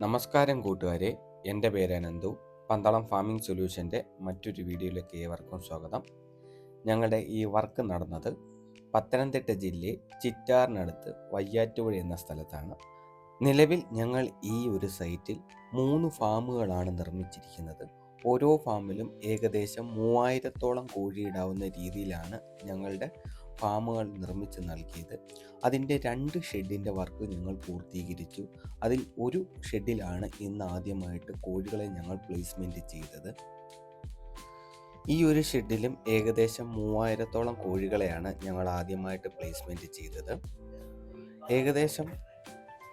നമസ്കാരം കൂട്ടുകാരെ. എന്റെ പേര് അനന്തു. പന്തളം ഫാമിംഗ് സൊല്യൂഷന്റെ മറ്റൊരു വീഡിയോയിലേക്ക് ഏവർക്കും സ്വാഗതം. ഞങ്ങളുടെ ഈ വർക്ക് നടന്നത് പത്തനംതിട്ട ജില്ലയിൽ ചിറ്റാറിനടുത്ത് വയ്യാറ്റുപുഴ എന്ന സ്ഥലത്താണ്. നിലവിൽ ഞങ്ങൾ ഈ ഒരു സൈറ്റിൽ മൂന്ന് ഫാമുകളാണ് നിർമ്മിച്ചിരിക്കുന്നത്. ഓരോ ഫാമിലും ഏകദേശം മൂവായിരത്തോളം കോഴിയിടാവുന്ന രീതിയിലാണ് ഞങ്ങളുടെ ഫാമുകൾ നിർമ്മിച്ച് നൽകിയത്. അതിന്റെ രണ്ട് ഷെഡിന്റെ വർക്ക് ഞങ്ങൾ പൂർത്തീകരിച്ചു. അതിൽ ഒരു ഷെഡിലാണ് ഇന്ന് ആദ്യമായിട്ട് കോഴികളെ ഞങ്ങൾ പ്ലേസ്മെന്റ് ചെയ്തത്. ഈ ഒരു ഷെഡിലും ഏകദേശം മൂവായിരത്തോളം കോഴികളെയാണ് ഞങ്ങൾ ആദ്യമായിട്ട് പ്ലേസ്മെന്റ് ചെയ്തത്. ഏകദേശം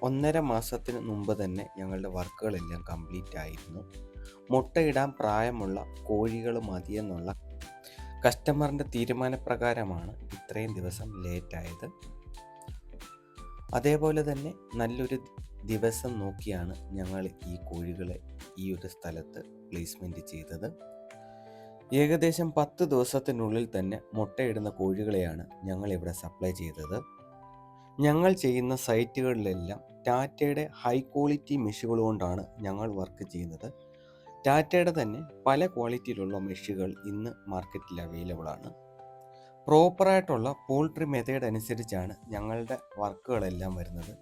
ഒന്നര മാസത്തിന് മുമ്പ് തന്നെ ഞങ്ങളുടെ വർക്കുകളെല്ലാം കംപ്ലീറ്റ് ആയിരുന്നു മുട്ടയിടാൻ പ്രായമുള്ള കോഴികൾ മതിയെന്നുള്ള കസ്റ്റമറിന്റെ തീരുമാനപ്രകാരമാണ് ഇത്രയും ദിവസം ലേറ്റായത്. അതേപോലെ തന്നെ നല്ലൊരു ദിവസം നോക്കിയാണ് ഞങ്ങൾ ഈ കോഴികളെ ഈ ഒരു സ്ഥലത്ത് പ്ലേസ്മെന്റ് ചെയ്തത്. ഏകദേശം പത്ത് ദിവസത്തിനുള്ളിൽ തന്നെ മുട്ടയിടുന്ന കോഴികളെയാണ് ഞങ്ങൾ ഇവിടെ സപ്ലൈ ചെയ്തത്. ഞങ്ങൾ ചെയ്യുന്ന സൈറ്റുകളിലെല്ലാം ടാറ്റയുടെ ഹൈ ക്വാളിറ്റി മെഷുകൾ കൊണ്ടാണ് ഞങ്ങൾ വർക്ക് ചെയ്യുന്നത്. ടാറ്റയുടെ തന്നെ പല ക്വാളിറ്റിയിലുള്ള മെഷുകൾ ഇന്ന് മാർക്കറ്റിൽ അവൈലബിൾ ആണ്. പ്രോപ്പറായിട്ടുള്ള പോൾട്രി മെത്തേഡ് അനുസരിച്ചാണ് ഞങ്ങളുടെ വർക്കുകളെല്ലാം വരുന്നത്.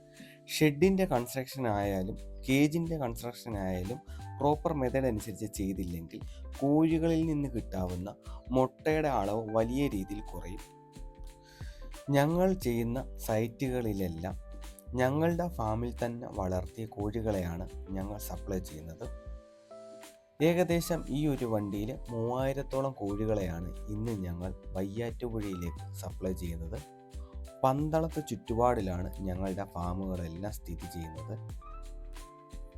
ഷെഡിന്റെ കൺസ്ട്രക്ഷൻ ആയാലും കേജിന്റെ കൺസ്ട്രക്ഷൻ ആയാലും പ്രോപ്പർ മെത്തേഡ് അനുസരിച്ച് ചെയ്തില്ലെങ്കിൽ കോഴികളിൽ നിന്ന് കിട്ടാവുന്ന മുട്ടയുടെ അളവ് വലിയ രീതിയിൽ കുറയും. ഞങ്ങൾ ചെയ്യുന്ന സൈറ്റുകളിലെല്ലാം ഞങ്ങളുടെ ഫാമിൽ തന്നെ വളർത്തിയ കോഴികളെയാണ് ഞങ്ങൾ സപ്ലൈ ചെയ്യുന്നത്. ഏകദേശം ഈ ഒരു വണ്ടിയിൽ മൂവായിരത്തോളം കോഴികളെയാണ് ഇന്ന് ഞങ്ങൾ വയ്യാറ്റുപുഴയിലേക്ക് സപ്ലൈ ചെയ്യുന്നത്. പന്തളത്ത് ചുറ്റുപാടിലാണ് ഞങ്ങളുടെ ഫാമുകളെല്ലാം സ്ഥിതി ചെയ്യുന്നത്.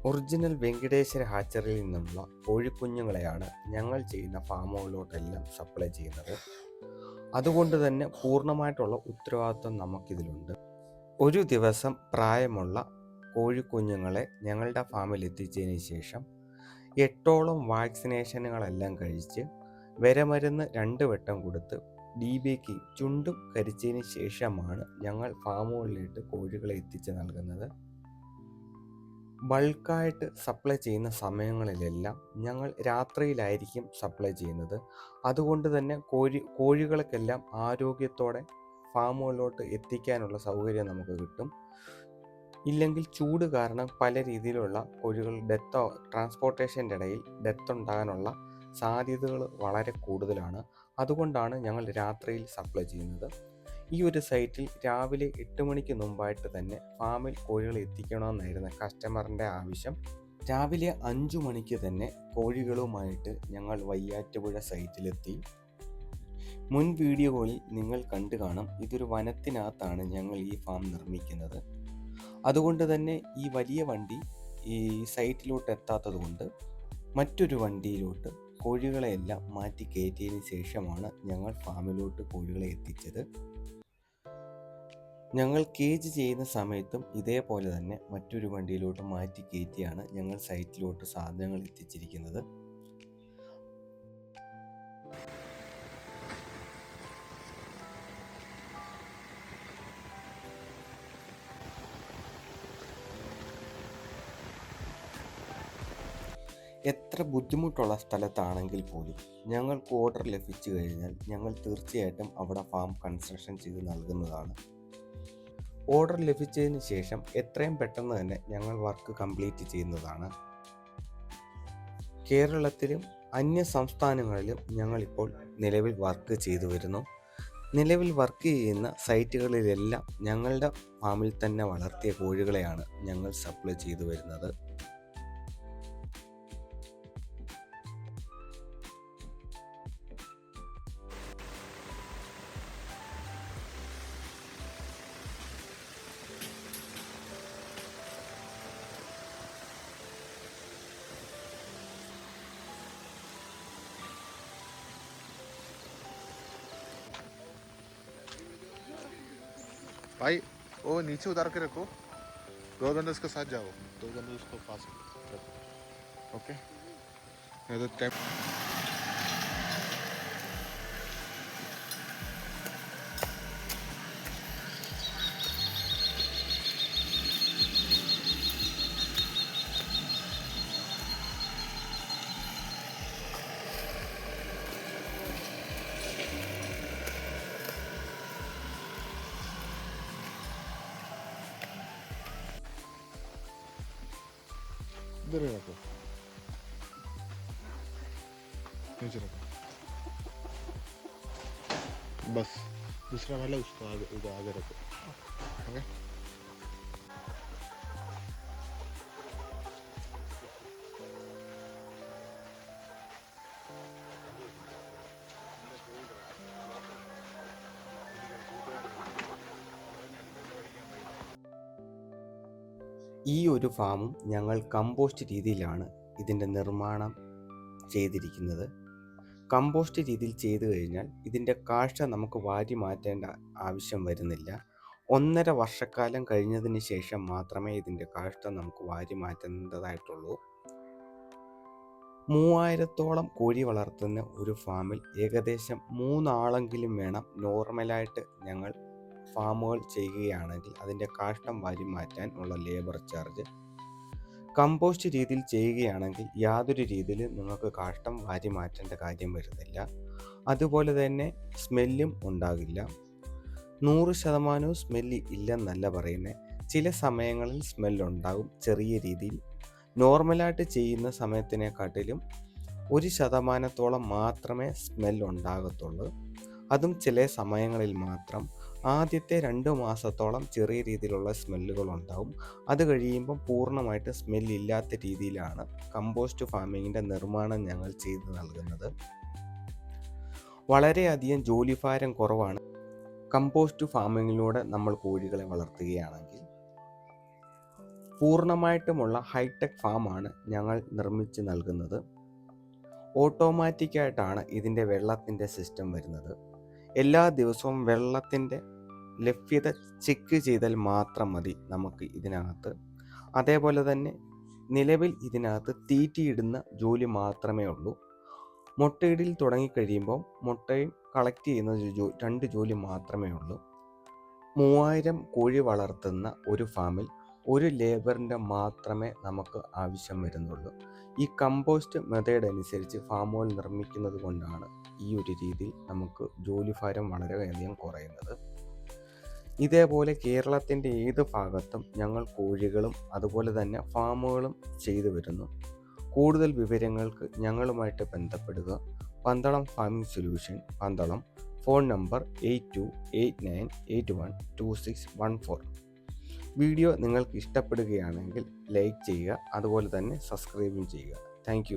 ഒറിജിനൽ വെങ്കടേശ്വര ഹാച്ചറിയിൽ നിന്നുള്ള കോഴിക്കുഞ്ഞുങ്ങളെയാണ് ഞങ്ങൾ ചെയ്യുന്ന ഫാമുകളിലോട്ടെല്ലാം സപ്ലൈ ചെയ്യുന്നത്. അതുകൊണ്ട് തന്നെ പൂർണമായിട്ടുള്ള ഉത്തരവാദിത്വം നമുക്കിതിലുണ്ട്. ഒരു ദിവസം പ്രായമുള്ള കോഴിക്കുഞ്ഞുങ്ങളെ ഞങ്ങളുടെ ഫാമിൽ എത്തിച്ചതിന് ശേഷം എട്ടോളം വാക്സിനേഷനുകളെല്ലാം കഴിച്ച് വരമരുന്ന് രണ്ട് വട്ടം കൊടുത്ത് ഡി ബിക്ക് ചുണ്ടും കരിച്ചതിന് ശേഷമാണ് ഞങ്ങൾ ഫാമുകളിലേക്ക് കോഴികളെ എത്തിച്ച് നൽകുന്നത്. ബൾക്കായിട്ട് സപ്ലൈ ചെയ്യുന്ന സമയങ്ങളിലെല്ലാം ഞങ്ങൾ രാത്രിയിലായിരിക്കും സപ്ലൈ ചെയ്യുന്നത്. അതുകൊണ്ട് തന്നെ കോഴി കോഴികൾക്കെല്ലാം ആരോഗ്യത്തോടെ ഫാമുകളിലോട്ട് എത്തിക്കാനുള്ള സൗകര്യം നമുക്ക് കിട്ടും. ഇല്ലെങ്കിൽ ചൂട് കാരണം പല രീതിയിലുള്ള കോഴികൾ ഡെത്തോ ട്രാൻസ്പോർട്ടേഷന്റെ ഇടയിൽ ഡെത്ത് ഉണ്ടാകാനുള്ള സാധ്യതകൾ വളരെ കൂടുതലാണ്. അതുകൊണ്ടാണ് ഞങ്ങൾ രാത്രിയിൽ സപ്ലൈ ചെയ്യുന്നത്. ഈ ഒരു സൈറ്റിൽ രാവിലെ എട്ട് മണിക്ക് മുമ്പായിട്ട് തന്നെ ഫാമിൽ കോഴികൾ എത്തിക്കണമെന്നായിരുന്നു കസ്റ്റമറിന്റെ ആവശ്യം. രാവിലെ അഞ്ചു മണിക്ക് തന്നെ കോഴികളുമായിട്ട് ഞങ്ങൾ വയ്യാറ്റുപുഴ സൈറ്റിലെത്തി മുൻ വീഡിയോകളിൽ നിങ്ങൾ കണ്ടു കാണും ഇതൊരു വനത്തിനകത്താണ് ഞങ്ങൾ ഈ ഫാം നിർമ്മിക്കുന്നത്. അതുകൊണ്ട് തന്നെ ഈ വലിയ വണ്ടി ഈ സൈറ്റിലോട്ട് എത്താത്തത് കൊണ്ട് മറ്റൊരു വണ്ടിയിലോട്ട് കോഴികളെയെല്ലാം മാറ്റി കയറ്റിയതിന് ശേഷമാണ് ഞങ്ങൾ ഫാമിലോട്ട് കോഴികളെ എത്തിച്ചത്. ഞങ്ങൾ കേജ് ചെയ്യുന്ന സമയത്തും ഇതേപോലെ തന്നെ മറ്റൊരു വണ്ടിയിലോട്ട് മാറ്റി കയറ്റിയാണ് ഞങ്ങൾ സൈറ്റിലോട്ട് സാധനങ്ങൾ എത്തിച്ചിരിക്കുന്നത്. എത്ര ബുദ്ധിമുട്ടുള്ള സ്ഥലത്താണെങ്കിൽ പോലും ഞങ്ങൾക്ക് ഓർഡർ ലഭിച്ചു കഴിഞ്ഞാൽ ഞങ്ങൾ തീർച്ചയായിട്ടും അവിടെ ഫാം കൺസ്ട്രക്ഷൻ ചെയ്ത് നൽകുന്നതാണ്. ഓർഡർ ലഭിച്ചതിന് ശേഷം എത്രയും പെട്ടെന്ന് തന്നെ ഞങ്ങൾ വർക്ക് കംപ്ലീറ്റ് ചെയ്യുന്നതാണ്. കേരളത്തിലും അന്യ സംസ്ഥാനങ്ങളിലും ഞങ്ങളിപ്പോൾ നിലവിൽ വർക്ക് ചെയ്തു വരുന്നു. നിലവിൽ വർക്ക് ചെയ്യുന്ന സൈറ്റുകളിലെല്ലാം ഞങ്ങളുടെ ഫാമിൽ തന്നെ വളർത്തിയ കോഴികളെയാണ് ഞങ്ങൾ സപ്ലൈ ചെയ്തു വരുന്നത്. भाई वो नीचे उतार के रखो। दो बंदे उसके साथ जाओ। दो बंदे उसको पास रखो ओके? नहीं तो टाइम इधर ही रखो नीचे रखो बस दूसरा वाला उसको आगे उधर आगे रखो ओके ഈ ഒരു ഫാമും ഞങ്ങൾ കമ്പോസ്റ്റ് രീതിയിലാണ് ഇതിന്റെ നിർമ്മാണം ചെയ്തിരിക്കുന്നത്. കമ്പോസ്റ്റ് രീതിയിൽ ചെയ്തു കഴിഞ്ഞാൽ ഇതിന്റെ കാഴ്ച നമുക്ക് വാരി മാറ്റേണ്ട ആവശ്യം വരുന്നില്ല. ഒന്നര വർഷക്കാലം കഴിഞ്ഞതിന് ശേഷം മാത്രമേ ഇതിന്റെ കാഴ്ച നമുക്ക് വാരി മാറ്റേണ്ടതായിട്ടുള്ളൂ മൂവായിരത്തോളം കോഴി വളർത്തുന്ന ഒരു ഫാമിൽ ഏകദേശം മൂന്നാളെങ്കിലും വേണം നോർമലായിട്ട് ഞങ്ങൾ ഫാമുകൾ ചെയ്യുകയാണെങ്കിൽ അതിന്റെ കാഷ്ടം വാരി മാറ്റാൻ ഉള്ള ലേബർ ചാർജ്. കമ്പോസ്റ്റ് രീതിയിൽ ചെയ്യുകയാണെങ്കിൽ യാതൊരു രീതിയിലും നിങ്ങൾക്ക് കാഷ്ടം വാരി മാറ്റേണ്ട കാര്യം വരുന്നില്ല. അതുപോലെ തന്നെ സ്മെല്ലും ഉണ്ടാകില്ല. നൂറ് ശതമാനവും സ്മെല്ല് ഇല്ലെന്നല്ല പറയുന്നത് ചില സമയങ്ങളിൽ സ്മെല്ലുണ്ടാകും ചെറിയ രീതിയിൽ. നോർമലായിട്ട് ചെയ്യുന്ന സമയത്തിനെക്കാട്ടിലും ഒരു ശതമാനത്തോളം മാത്രമേ സ്മെല്ലുണ്ടാകത്തുള്ളൂ അതും ചില സമയങ്ങളിൽ മാത്രം. ആദ്യത്തെ രണ്ട് മാസത്തോളം ചെറിയ രീതിയിലുള്ള സ്മെല്ലുകൾ ഉണ്ടാവും അത് കഴിയുമ്പം പൂർണമായിട്ട് സ്മെല്ലില്ലാത്ത രീതിയിലാണ് കമ്പോസ്റ്റ് ഫാമിങ്ങിന്റെ നിർമ്മാണം ഞങ്ങൾ ചെയ്തു നൽകുന്നത്. വളരെയധികം ജോലിഭാരം കുറവാണ്. കമ്പോസ്റ്റ് ഫാമിങ്ങിലൂടെ നമ്മൾ കോഴികളെ വളർത്തുകയാണെങ്കിൽ പൂർണമായിട്ടുമുള്ള ഹൈടെക് ഫാമാണ് ഞങ്ങൾ നിർമ്മിച്ച് നൽകുന്നത്. ഓട്ടോമാറ്റിക്കായിട്ടാണ് ഇതിന്റെ വെള്ളത്തിന്റെ സിസ്റ്റം വരുന്നത്. എല്ലാ ദിവസവും വെള്ളത്തിന്റെ ലഭ്യത ചെക്ക് ചെയ്താൽ മാത്രം മതി നമുക്ക് ഇതിനകത്ത്. അതേപോലെ തന്നെ നിലവിൽ ഇതിനകത്ത് തീറ്റിയിടുന്ന ജോലി മാത്രമേ ഉള്ളൂ. മുട്ടയിടിൽ തുടങ്ങിക്കഴിയുമ്പോൾ മുട്ടയും കളക്ട് ചെയ്യുന്ന ജോ രണ്ട് ജോലി മാത്രമേ ഉള്ളൂ. മൂവായിരം കോഴി വളർത്തുന്ന ഒരു ഫാമിൽ ഒരു ലേബറിന്റെ മാത്രമേ നമുക്ക് ആവശ്യം വരുന്നുള്ളൂ. ഈ കമ്പോസ്റ്റ് മെത്തേഡ് അനുസരിച്ച് ഫാമുകൾ നിർമ്മിക്കുന്നത് കൊണ്ടാണ് ഈ ഒരു രീതിയിൽ നമുക്ക് ജോലിഭാരം വളരെയധികം കുറയുന്നത്. ഇതേപോലെ കേരളത്തിന്റെ ഏത് ഭാഗത്തും ഞങ്ങൾ കോഴികളും അതുപോലെ തന്നെ ഫാമുകളും ചെയ്തു വരുന്നു. കൂടുതൽ വിവരങ്ങൾക്ക് ഞങ്ങളുമായിട്ട് ബന്ധപ്പെടുക. Pandalam farming solution Pandalam. Phone number eight two eight nine eight one two six one four. Video നിങ്ങൾക്ക് ഇഷ്ടപ്പെടുകയാണെങ്കിൽ ലൈക്ക് ചെയ്യുക അതുപോലെ തന്നെ സബ്സ്ക്രൈബും ചെയ്യുക. താങ്ക്